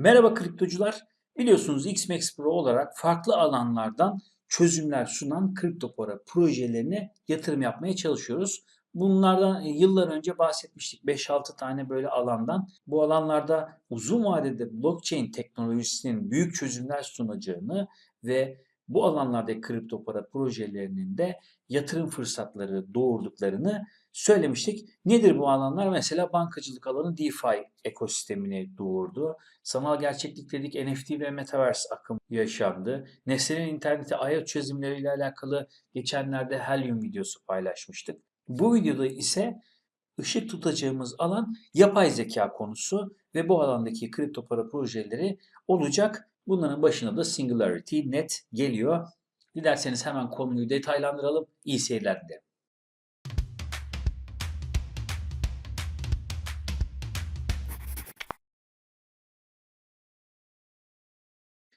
Merhaba kriptocular. Biliyorsunuz XMAX Pro olarak farklı alanlardan çözümler sunan kripto para projelerine yatırım yapmaya çalışıyoruz. Bunlardan e, yıllar önce bahsetmiştik 5-6 tane böyle alandan. Bu alanlarda uzun vadede blockchain teknolojisinin büyük çözümler sunacağını ve bu alanlardaki kripto para projelerinin de yatırım fırsatları doğurduklarını söylemiştik. Nedir bu alanlar? Mesela bankacılık alanı DeFi ekosistemini doğurdu. Sanal gerçeklik dedik NFT ve Metaverse akım yaşandı. Nesnenin interneti IoT çözümleriyle alakalı geçenlerde Helium videosu paylaşmıştık. Bu videoda ise ışık tutacağımız alan yapay zeka konusu ve bu alandaki kripto para projeleri olacak. Bunların başına da Singularity Net geliyor. Dilerseniz hemen konuyu detaylandıralım. İyi seyirler dilerim.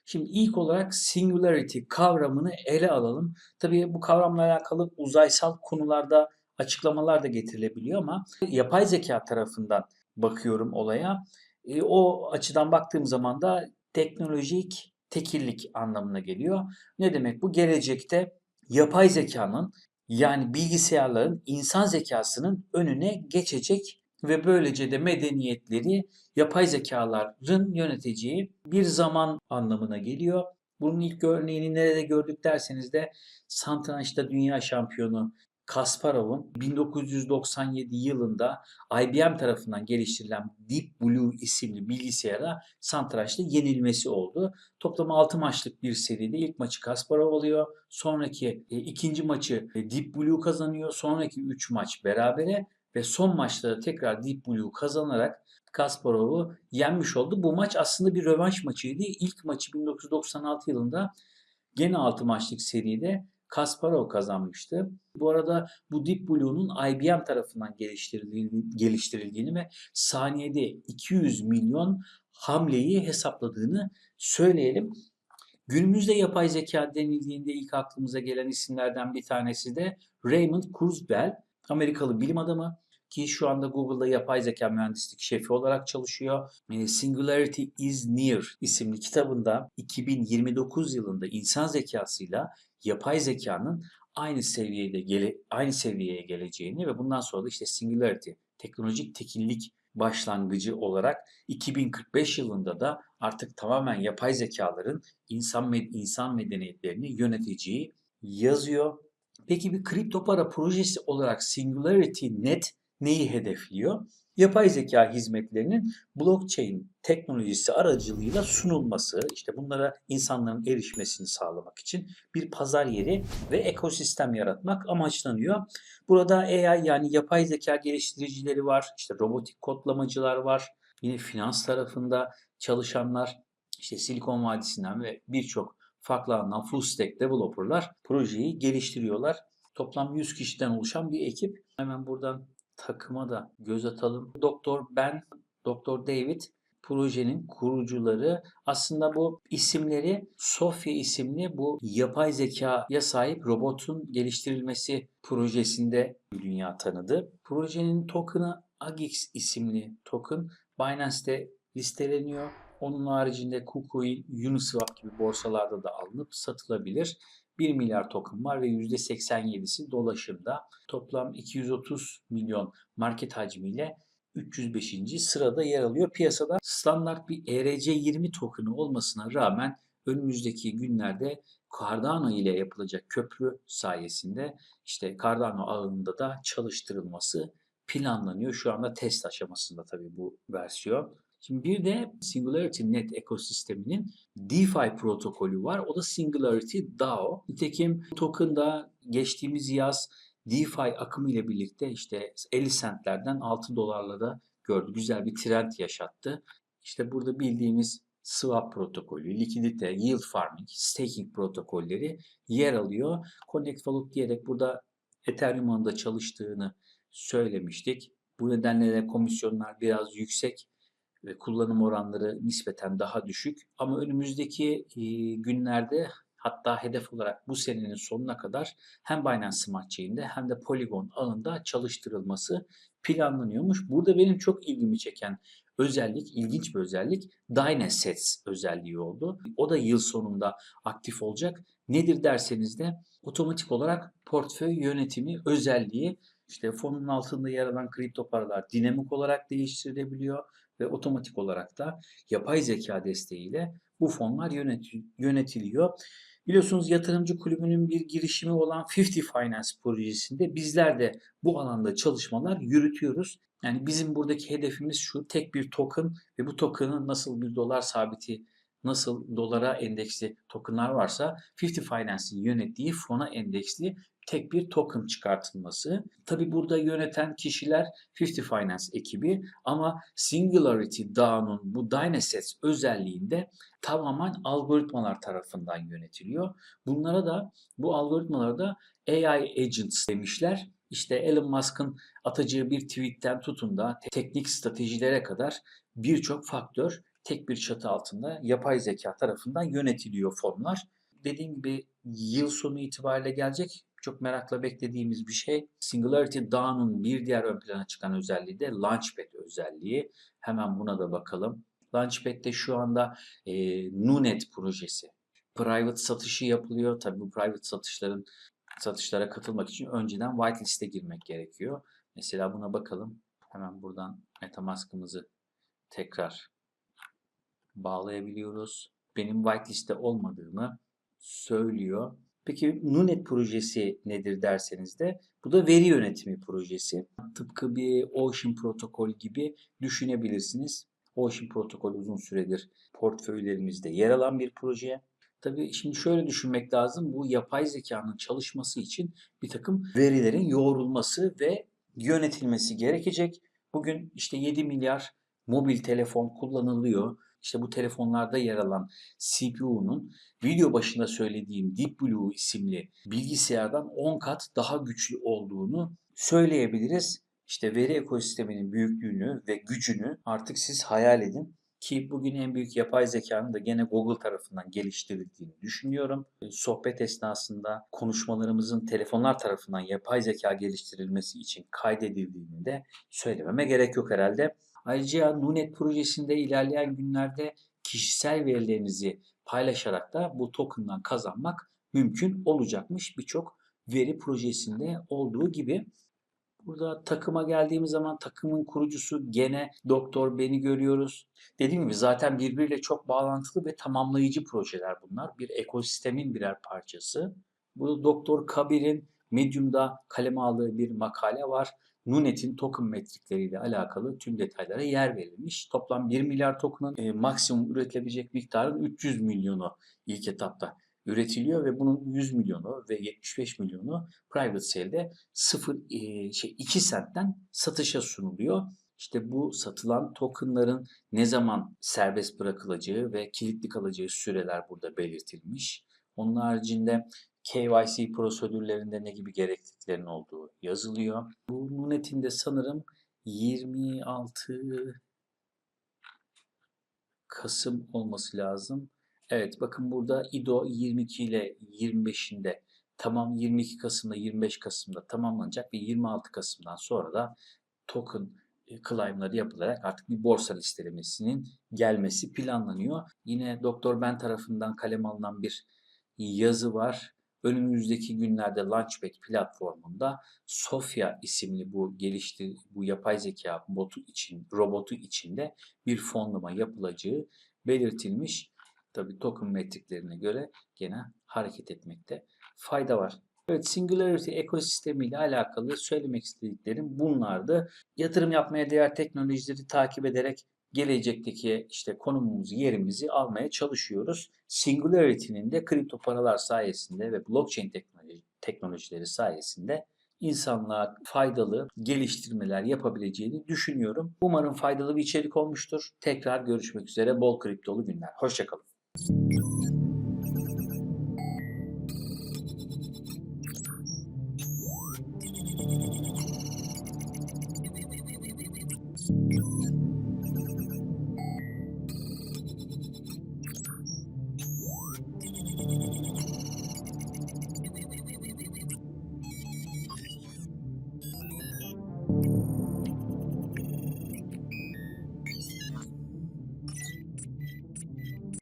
Şimdi ilk olarak singularity kavramını ele alalım. Tabii bu kavramla alakalı uzaysal konularda açıklamalar da getirilebiliyor ama yapay zeka tarafından bakıyorum olaya. E, o açıdan baktığım zaman da teknolojik tekillik anlamına geliyor. Ne demek bu? Gelecekte yapay zekanın yani bilgisayarların insan zekasının önüne geçecek ve böylece de medeniyetleri yapay zekaların yöneteceği bir zaman anlamına geliyor. Bunun ilk örneğini nerede gördük derseniz de satrançta dünya şampiyonu Kasparov'un 1997 yılında IBM tarafından geliştirilen Deep Blue isimli bilgisayara satrançta yenilmesi oldu. Toplam 6 maçlık bir seride ilk maçı Kasparov alıyor. Sonraki e, ikinci maçı e, Deep Blue kazanıyor. Sonraki 3 maç berabere ve son maçta da tekrar Deep Blue kazanarak Kasparov'u yenmiş oldu. Bu maç aslında bir rövanş maçıydı. İlk maçı 1996 yılında gene 6 maçlık seride Kasparov kazanmıştı. Bu arada bu Deep Blue'nun IBM tarafından geliştirildiğini, ve saniyede 200 milyon hamleyi hesapladığını söyleyelim. Günümüzde yapay zeka denildiğinde ilk aklımıza gelen isimlerden bir tanesi de Raymond Kurzweil, Amerikalı bilim adamı ki şu anda Google'da yapay zeka mühendislik şefi olarak çalışıyor. Singularity is Near isimli kitabında 2029 yılında insan zekasıyla yapay zekanın aynı seviyede gele, aynı seviyeye geleceğini ve bundan sonra da işte singularity, teknolojik tekillik başlangıcı olarak 2045 yılında da artık tamamen yapay zekaların insan insan medeniyetlerini yöneteceği yazıyor. Peki bir kripto para projesi olarak Singularity Net neyi hedefliyor? Yapay zeka hizmetlerinin blockchain teknolojisi aracılığıyla sunulması, işte bunlara insanların erişmesini sağlamak için bir pazar yeri ve ekosistem yaratmak amaçlanıyor. Burada AI yani yapay zeka geliştiricileri var, işte robotik kodlamacılar var, yine finans tarafında çalışanlar, işte Silikon Vadisi'nden ve birçok farklı alandan full stack developerlar projeyi geliştiriyorlar. Toplam 100 kişiden oluşan bir ekip. Hemen buradan takıma da göz atalım. Doktor Ben, Doktor David projenin kurucuları. Aslında bu isimleri Sofya isimli bu yapay zekaya sahip robotun geliştirilmesi projesinde dünya tanıdı. Projenin token'ı Agix isimli token Binance'te listeleniyor. Onun haricinde KuCoin, Uniswap gibi borsalarda da alınıp satılabilir. 1 milyar token var ve %87'si dolaşımda. Toplam 230 milyon market hacmiyle 305. sırada yer alıyor. Piyasada standart bir ERC20 token'ı olmasına rağmen önümüzdeki günlerde Cardano ile yapılacak köprü sayesinde işte Cardano ağında da çalıştırılması planlanıyor. Şu anda test aşamasında tabii bu versiyon. Şimdi bir de Singularity Net ekosisteminin DeFi protokolü var. O da Singularity DAO. Nitekim token'da geçtiğimiz yaz DeFi akımı ile birlikte işte 50 centlerden 6 dolarlara gördü. Güzel bir trend yaşattı. İşte burada bildiğimiz swap protokolü, likidite, yield farming, staking protokolleri yer alıyor. Connect Wallet diyerek burada Ethereum'un da çalıştığını söylemiştik. Bu nedenle de komisyonlar biraz yüksek ve kullanım oranları nispeten daha düşük. Ama önümüzdeki günlerde hatta hedef olarak bu senenin sonuna kadar hem Binance Smart Chain'de hem de Polygon ağında çalıştırılması planlanıyormuş. Burada benim çok ilgimi çeken özellik, ilginç bir özellik Dynasets özelliği oldu. O da yıl sonunda aktif olacak. Nedir derseniz de otomatik olarak portföy yönetimi özelliği işte fonun altında yer alan kripto paralar dinamik olarak değiştirilebiliyor ve otomatik olarak da yapay zeka desteğiyle bu fonlar yöneti- yönetiliyor. Biliyorsunuz yatırımcı kulübünün bir girişimi olan 50 Finance projesinde bizler de bu alanda çalışmalar yürütüyoruz. Yani bizim buradaki hedefimiz şu tek bir token ve bu token'ın nasıl bir dolar sabiti nasıl dolara endeksli tokenlar varsa 50 Finance'in yönettiği fona endeksli tek bir token çıkartılması. Tabi burada yöneten kişiler 50 Finance ekibi ama Singularity DAO'nun bu Dynasets özelliğinde tamamen algoritmalar tarafından yönetiliyor. Bunlara da bu algoritmalara da AI agents demişler. İşte Elon Musk'ın atacağı bir tweetten tutun da teknik stratejilere kadar birçok faktör tek bir çatı altında yapay zeka tarafından yönetiliyor fonlar. Dediğim gibi yıl sonu itibariyle gelecek çok merakla beklediğimiz bir şey. Singularity DAO'nun bir diğer ön plana çıkan özelliği de Launchpad özelliği. Hemen buna da bakalım. Launchpad'de şu anda e, Nunet projesi. Private satışı yapılıyor. Tabii bu private satışların satışlara katılmak için önceden whitelist'e girmek gerekiyor. Mesela buna bakalım. Hemen buradan MetaMask'ımızı tekrar bağlayabiliyoruz. Benim whitelist'te olmadığımı söylüyor. Peki Nunet projesi nedir derseniz de bu da veri yönetimi projesi. Tıpkı bir Ocean protokol gibi düşünebilirsiniz. Ocean protokol uzun süredir portföylerimizde yer alan bir proje. Tabii şimdi şöyle düşünmek lazım. Bu yapay zekanın çalışması için bir takım verilerin yoğrulması ve yönetilmesi gerekecek. Bugün işte 7 milyar mobil telefon kullanılıyor. İşte bu telefonlarda yer alan CPU'nun video başında söylediğim Deep Blue isimli bilgisayardan 10 kat daha güçlü olduğunu söyleyebiliriz. İşte veri ekosisteminin büyüklüğünü ve gücünü artık siz hayal edin. Ki bugün en büyük yapay zekanın da gene Google tarafından geliştirildiğini düşünüyorum. Sohbet esnasında konuşmalarımızın telefonlar tarafından yapay zeka geliştirilmesi için kaydedildiğini de söylememe gerek yok herhalde. Ayrıca Nunet projesinde ilerleyen günlerde kişisel verilerinizi paylaşarak da bu token'dan kazanmak mümkün olacakmış birçok veri projesinde olduğu gibi. Burada takıma geldiğimiz zaman takımın kurucusu gene Doktor Beni görüyoruz. Dediğim gibi zaten birbiriyle çok bağlantılı ve tamamlayıcı projeler bunlar. Bir ekosistemin birer parçası. Bu Doktor Kabir'in Medium'da kaleme aldığı bir makale var. Nunet'in token metrikleriyle alakalı tüm detaylara yer verilmiş. Toplam 1 milyar token'ın e, maksimum üretilebilecek miktarın 300 milyonu ilk etapta üretiliyor ve bunun 100 milyonu ve 75 milyonu private sale'de 0 e, şey 2 sentten satışa sunuluyor. İşte bu satılan tokenların ne zaman serbest bırakılacağı ve kilitli kalacağı süreler burada belirtilmiş. Onun haricinde KYC prosedürlerinde ne gibi gerekliliklerin olduğu yazılıyor. Bu Nunet'in sanırım 26 Kasım olması lazım. Evet bakın burada IDO 22 ile 25'inde tamam 22 Kasım'da 25 Kasım'da tamamlanacak ve 26 Kasım'dan sonra da token e, claim'ları yapılarak artık bir borsa listelemesinin gelmesi planlanıyor. Yine Doktor Ben tarafından kalem alınan bir yazı var. Önümüzdeki günlerde Launchpad platformunda Sofia isimli bu geliştir bu yapay zeka botu için robotu içinde bir fonlama yapılacağı belirtilmiş. Tabi token metriklerine göre gene hareket etmekte fayda var. Evet Singularity ekosistemi ile alakalı söylemek istediklerim bunlardı. Yatırım yapmaya değer teknolojileri takip ederek gelecekteki işte konumumuzu, yerimizi almaya çalışıyoruz. Singularity'nin de kripto paralar sayesinde ve blockchain teknoloji, teknolojileri sayesinde insanlığa faydalı geliştirmeler yapabileceğini düşünüyorum. Umarım faydalı bir içerik olmuştur. Tekrar görüşmek üzere. Bol kriptolu günler. Hoşçakalın.